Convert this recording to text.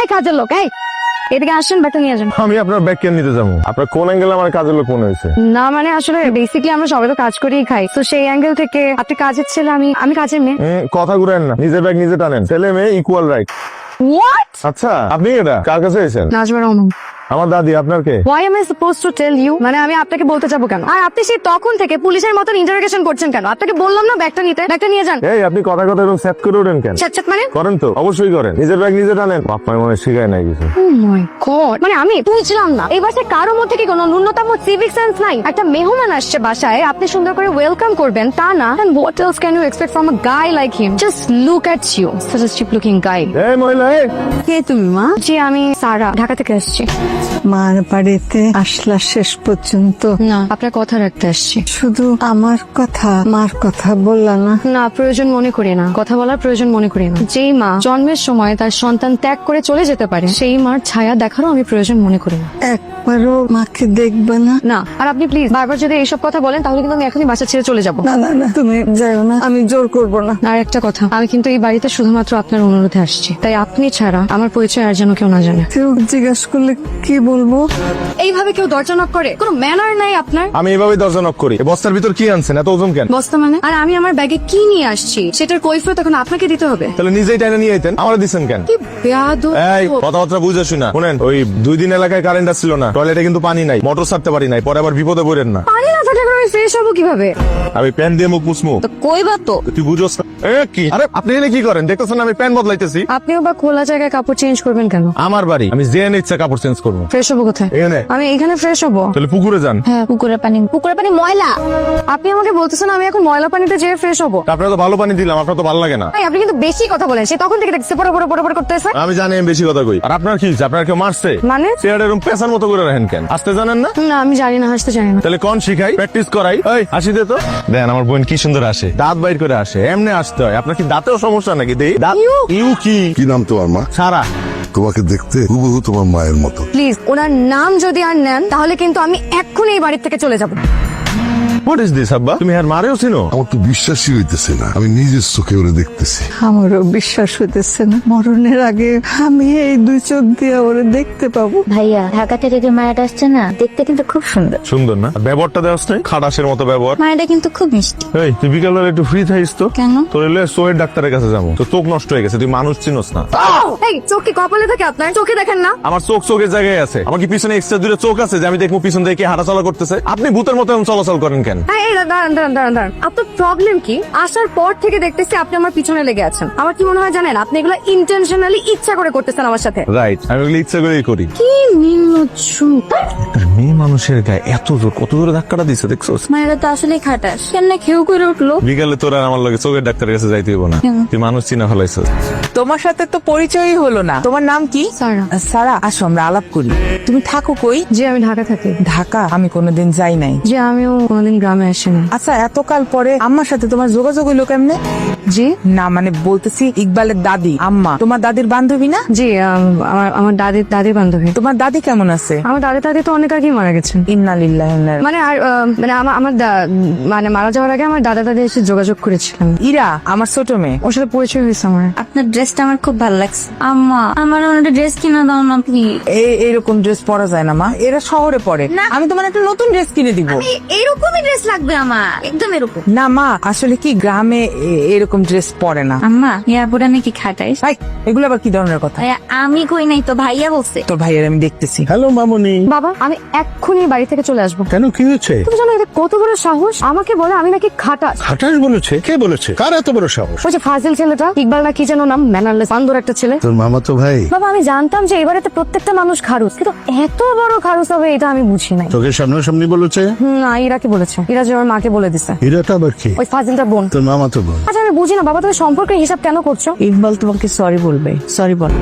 এই কাজের লোক এই। এদিকে আসেন ব্যাগটা নিয়ে আমি আপনার ব্যাগ কেন নিতে যাব। আপনার কোন অ্যাঙ্গেল আমার কাজের লোক মনে হয়েছে? না মানে আসলে আমরা সবাই তো কাজ করেই খাই। তো সেই অ্যাঙ্গেল থেকে আপনি কাজের ছেলে আমি আমি কাজের মেয়ে। উম, কথা ঘুরেন না। নিজের ব্যাগ নিজে টানেন। ছেলে মেয়ে ইকুয়াল রাইট হোয়াট আচ্ছা আপনি এটা কার কাছে এসেছেন? নাজমা রহমান। আমার দাদি আপনার কে? Why am I supposed to tell you মানে আমি আপনাকে বলতে যাব কেন? আর আপনি সেই তখন থেকে পুলিশের মতন ইন্টারোগেশন করছেন কেন? আপনাকে বললাম না ব্যাগটা নিতে? ব্যাগটা নিয়ে যান। এই আপনি কথা কথা এরকম সেট করে ওঠেন কেন? ছাত ছাত মানে? করেন তো অবশ্যই করেন। নিজের ব্যাগ নিজে টানেন। বাপ মায়ের মনে শিখায় নাই কিছু। ও মাই গড মানে আমি বুঝলাম না। এই বাসায় কারও মধ্যে কি কোনো ন্যূনতম সিভিক সেন্স নাই? একটা মেহমান আসছে বাসায় আপনি সুন্দর করে ওয়েলকাম করবেন। তা না। And what else can you expect from a guy like him just look at you such a cheap looking guy এই মহিলা কে তুমি মা? জি আমি সারা ঢাকা থেকে আসছি। মার বাড়িতে আসলা শেষ পর্যন্ত। না আপনার কথা রাখতে আসছি। শুধু আমার কথা মার কথা বললা না। না প্রয়োজন মনে করি না। কথা বলার প্রয়োজন মনে করি না। যেই মা জন্মের সময় তার সন্তান ত্যাগ করে চলে যেতে পারে সেই মার ছায়া দেখারও আমি প্রয়োজন মনে করি না। একবারও মাকে দেখবে না। না আর আপনি প্লিজ বারবার যদি এইসব কথা বলেন তাহলে কিন্তু আমি এখনই বাসা ছেড়ে চলে যাব। না না না তুমি যাও না আমি জোর করব না। আর একটা কথা আমি কিন্তু এই বাড়িতে শুধুমাত্র আপনার অনুরোধে আসছি। তাই আপনি ছাড়া আমার পরিচয় আর যেন কেউ না জানে। কেউ জিজ্ঞাসা করলে কি বলব? এইভাবে কেউ দরজা knock করে? কোনো ম্যানার নাই আপনার? আমি এভাবে দরজা নক করি। এই বস্তার ভিতর কি আনছেন? এত ওজন কেন? বস্তা মানে? আর আমি আমার ব্যাগে কি নিয়ে আসছি? সেটার কৈফিয়ত এখন আপনাকে দিতে হবে। তাহলে নিজেই টাইনে নিয়ে আইতেন। আমার দিচ্ছেন কেন? কি বেয়াদব। এই কথাবার্তা বুঝে শুনা। শুনেন ওই দুই দিন এলাকায় কারেন্ট আসছিল না। টয়লেটে কিন্তু পানি নাই, মোটর ছাড়তে পারি নাই, পরে আবার বিপদে পড়েন না। পানি না হব কীভাবে? আমি প্যান দিয়ে মুখ মুসমু তো কইবা তো? তুই বুঝোস না? এ, কি? আরে আপনি এনে কি করেন? দেখতেছেন আমি প্যান বদলাইতেছি? আপনিও বা খোলা জায়গায় কাপড় চেঞ্জ করবেন কেন? আমার বাড়ি। আমি যে ইচ্ছা কাপড় চেঞ্জ করব। ফ্রেশ হব কোথায়? এখানে আমি এখানে ফ্রেশ হব। তাহলে পুকুরে যান। হ্যাঁ পানি পানি ময়লা। আপনি আমাকে বলতেছেন আমি এখন ময়লা পানিতে যেয়ে ফ্রেশ হব। আপনারা তো ভালো পানি দিলাম আপনার তো ভালো লাগে না। আপনি কিন্তু বেশি কথা বলেন। সে তখন থেকে দেখছি পরে পরে পরে পরে করতেছে। আমি জানি আমি বেশি কথা কই। আর আপনার কি? আপনার কেউ মারছে? মানে? চেয়ার এরকম পেশার মতো করে রাখেন কেন? আসতে জানেন না? না আমি জানি না হাসতে জানি না। তাহলে কোন শিখাই? প্র্যাকটিস করাই। ওই হাসি দে তো। দেন আমার বোন কি সুন্দর আসে দাঁত বাইর করে আসে এমনি আসতে হয়। আপনার কি দাঁতেও সমস্যা নাকি? দেই। দাঁত ইউ কি? কি নাম তোমার মা? সারা। তোমাকে দেখতে হুবহু তোমার মায়ের মতো। প্লিজ ওনার নাম যদি আর নেন তাহলে কিন্তু আমি এক্ষুনি এই বাড়ির থেকে চলে যাব। হোয়াট ইজ দিস আব্বা তুমি আর মারেও চিনো আমার তো বিশ্বাসই হইতেছে না। আমি নিজের চোখে ওরে দেখতেছি। আমারও বিশ্বাস হইতেছে না। মরণের আগে আমি এই দুই চোখ দিয়ে ওরে দেখতে পাবো। ভাইয়া ঢাকা থেকে যে মায়াটা আসছে না দেখতে কিন্তু খুব সুন্দর। সুন্দর না? আর ব্যবহারটা দেওয়াস নাই খাটাসের মতো ব্যবহার। মায়াটা কিন্তু খুব মিষ্টি। এই তুই বিকালবেলা একটু ফ্রি থাকিস তো? কেন? তোর এলে ডাক্তারের কাছে যাব। তো চোখ নষ্ট হয়ে গেছে তুই মানুষ চিনোস না। এই চোখ কি কপালে থাকে? আপনার চোখে দেখেন না। আমার চোখ চোখের জায়গায় আছে। আমার কি পিছনে এক্সট্রা দূরে চোখ আছে যে আমি দেখব পিছন থেকে কে হাঁটাচলা করতেছে? আপনি ভূতের মতো চলাচল করেন কেন? এই দাঁড়ান দাঁড়ান দাঁড়ান দাঁড়ান। আপনার প্রবলেম কি? আসার পর থেকে দেখতেছি আপনি আমার পিছনে লেগে আছেন। আমার কি মনে হয় জানেন? আপনি এগুলো ইন্টেনশনালি ইচ্ছা করে করতেছেন আমার সাথে। রাইট আমি ওগুলো ইচ্ছা করেই করি। কি নির্লজ্জ মেয়ে মানুষের গায়ে এত জোর কত জোরে ধাক্কাটা দিচ্ছে দেখছ মায়েরা তো আসলে খাটাস। কেমনে খেউ করে উঠল? বিকালে তোর আমার লগে চোখের ডাক্তারের কাছে যাইতে হইব না। তুই মানুষ চিনা ফেলাইছ। তোমার সাথে তো পরিচয়ই হলো না। তোমার নাম কি? সারা। সারা আসো আমরা আলাপ করি। তুমি থাকো কই? যে আমি ঢাকা থাকি। ঢাকা আমি কোনোদিন যাই নাই। যে আমিও কোনোদিন গ্রামে আসিনি। আচ্ছা এতকাল পরে আম্মার সাথে তোমার যোগাযোগ হইল কেমনে? জি। না মানে বলতেছি ইকবালের দাদি আম্মা। তোমার দাদির বান্ধবী না? জি আম, আমার আমার দাদির দাদির বান্ধবী। তোমার দাদি কেমন আছে? আমার দাদি দাদি তো অনেক আগেই মারা গেছেন। ইন্নালিল্লাহ মানে আর আহ, মানে আমার আমার দা- মানে মারা যাওয়ার আগে আমার দাদা দাদি এসে যোগাযোগ করেছিলেন। ইরা আমার ছোট মেয়ে। ওর সাথে পরিচয় হয়েছে আমার। আপনার ড্রেসটা আমার খুব ভালো লাগছে। আম্মা আমার একটা ড্রেস কিনা দাও না প্লিজ এই এরকম ড্রেস পরা যায় না মা। এরা শহরে পরে। আমি তোমার একটা নতুন ড্রেস কিনে দিব। এরকমই ড্রেস লাগবে আমার একদম এরকম। না মা আসলে কি গ্রামে এ- এরকম ড্রেস পরে না? আম্মা এয়ারপোর্টে নাকি খাটাইস ভাই এগুলো আবার কি ধরনের কথা? ভাইয়া, আমি কই নাই তো ভাইয়া বলছে। তোর ভাইয়ের আমি দেখতেছি। হ্যালো মামনি। বাবা আমি এক্ষুনি বাড়ি থেকে চলে আসব। কেন কি হয়েছে? তুমি জানো এটা কত বড় সাহস? আমাকে বলে আমি নাকি খাটাস। খাটাস বলেছে? কে বলেছে? কার এত বড় সাহস? ওই যে ফাজিল ছেলেটা ইকবাল না কি যেন নাম ম্যানারলেস বান্দর একটা ছেলে। তোর মামা তো ভাই। বাবা আমি জানতাম যে এবারে তো প্রত্যেকটা মানুষ খারুস কিন্তু এত বড় খারুস হবে এটা আমি বুঝি নাই। তোকে সামনাসামনি বলেছে? হুম, না ইরাকে বলেছে। ইরা যে ওর মাকে বলে দিছে। হীরাটা আবার কি? ওই ফাজিলটা বোন। তোর মামা তো বোন। আচ্ছা আমি বুঝি না বাবা তুমি সম্পর্কের হিসাব কেন করছ? ইকবাল তোমাকে সরি বলবে সরি বল।